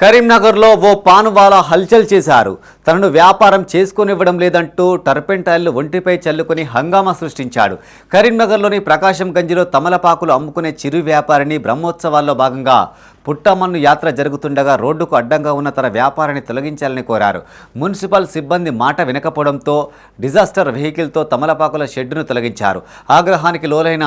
కరీంనగర్లో ఓ పానువాలా హల్చల్ చేశారు. తనను వ్యాపారం చేసుకునివ్వడం లేదంటూ టర్పెంటైల్ను ఒంటిపై చల్లుకొని హంగామా సృష్టించాడు. కరీంనగర్లోని ప్రకాశం గంజిలో తమలపాకులు అమ్ముకునే చిరు వ్యాపారిని బ్రహ్మోత్సవాల్లో భాగంగా పుట్టమన్ను యాత్ర జరుగుతుండగా రోడ్డుకు అడ్డంగా ఉన్న తన వ్యాపారాన్ని తొలగించాలని కోరారు. మున్సిపల్ సిబ్బంది మాట వినకపోవడంతో డిజాస్టర్ వెహికల్తో తమలపాకుల షెడ్డును తొలగించారు. ఆగ్రహానికి లోలైన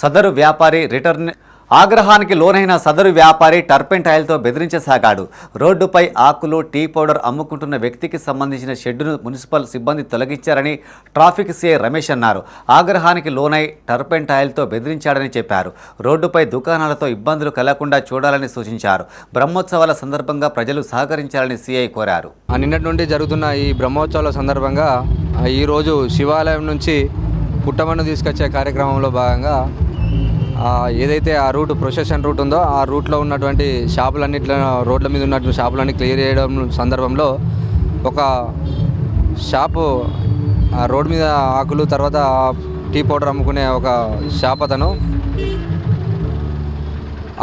సదరు వ్యాపారి రిటర్న్ ఆగ్రహానికి లోనైన సదరు వ్యాపారి టర్పెంటైల్తో బెదిరించసాగాడు. రోడ్డుపై ఆకులు టీ పౌడర్ అమ్ముకుంటున్న వ్యక్తికి సంబంధించిన షెడ్డును మున్సిపల్ సిబ్బంది తొలగించారని ట్రాఫిక్ సిఐ రమేష్ అన్నారు. ఆగ్రహానికి లోనై టర్పెంటైల్తో బెదిరించాడని చెప్పారు. రోడ్డుపై దుకాణాలతో ఇబ్బందులు కలగకుండా చూడాలని సూచించారు. బ్రహ్మోత్సవాల సందర్భంగా ప్రజలు సహకరించాలని సిఐ కోరారు. ఆ నిన్నటి నుండి జరుగుతున్న ఈ బ్రహ్మోత్సవాల సందర్భంగా ఈరోజు శివాలయం నుంచి పుట్టమన్ను తీసుకొచ్చే కార్యక్రమంలో భాగంగా ఏదైతే ఆ రూట్ ప్రొసెషన్ రూట్ ఉందో ఆ రూట్లో ఉన్నటువంటి షాపులన్నిట్లో రోడ్ల మీద ఉన్నటువంటి షాపులన్నీ క్లియర్ చేయడం సందర్భంలో ఒక షాపు ఆ రోడ్ మీద ఆకులు తర్వాత టీ పౌడర్ అమ్ముకునే ఒక షాప్ అతను.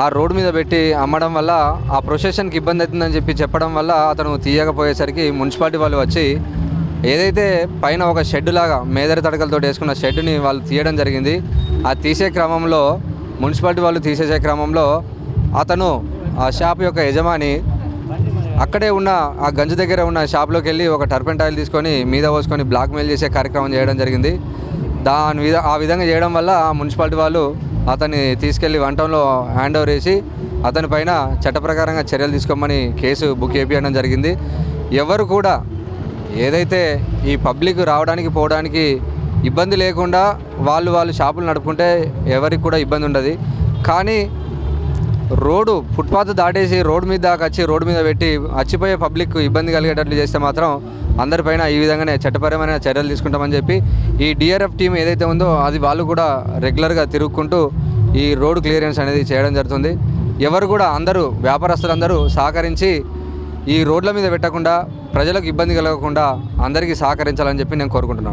ఆ రోడ్డు మీద పెట్టి అమ్మడం వల్ల ఆ ప్రొసెషన్కి ఇబ్బంది అవుతుందని చెప్పి చెప్పడం వల్ల అతను తీయకపోయేసరికి మున్సిపాలిటీ వాళ్ళు వచ్చి ఏదైతే పైన ఒక షెడ్ లాగా మేదరి తడకలతో వేసుకున్న షెడ్ని వాళ్ళు తీయడం జరిగింది. ఆ తీసే క్రమంలో మున్సిపాలిటీ వాళ్ళు తీసేసే క్రమంలో అతను ఆ షాప్ యొక్క యజమాని అక్కడే ఉన్న ఆ గంజు దగ్గర ఉన్న షాప్లోకి వెళ్ళి ఒక టర్పెంటాయిల్ తీసుకొని మీద పోసుకొని బ్లాక్ మెయిల్ చేసే కార్యక్రమం చేయడం జరిగింది. దాని విధ ఆ విధంగా చేయడం వల్ల ఆ మున్సిపాలిటీ వాళ్ళు అతన్ని తీసుకెళ్ళి వంటంలో హ్యాండ్ ఓవర్ వేసి అతని పైన చట్ట ప్రకారంగా చర్యలు తీసుకోమని కేసు బుక్ చేపించడం జరిగింది. ఎవరు కూడా ఏదైతే ఈ పబ్లిక్ రావడానికి పోవడానికి ఇబ్బంది లేకుండా వాళ్ళు వాళ్ళు షాపులు నడుపుకుంటే ఎవరికి కూడా ఇబ్బంది ఉండదు. కానీ రోడ్డు ఫుట్పాత్ దాటేసి రోడ్డు మీద దాకా వచ్చి రోడ్డు మీద పెట్టి వచ్చిపోయే పబ్లిక్ ఇబ్బంది కలిగేటట్లు చేస్తే మాత్రం అందరిపైన ఈ విధంగానే చట్టపరమైన చర్యలు తీసుకుంటామని చెప్పి ఈ డిఆర్ఎఫ్ టీం ఏదైతే ఉందో అది వాళ్ళు కూడా రెగ్యులర్గా తిరుగుకుంటూ ఈ రోడ్ క్లియరెన్స్ అనేది చేయడం జరుగుతుంది. ఎవరు కూడా అందరూ వ్యాపారస్తులందరూ సహకరించి ఈ రోడ్ల మీద పెట్టకుండా ప్రజలకు ఇబ్బంది కలగకుండా అందరికీ సహకరించాలని చెప్పి నేను కోరుకుంటున్నాను.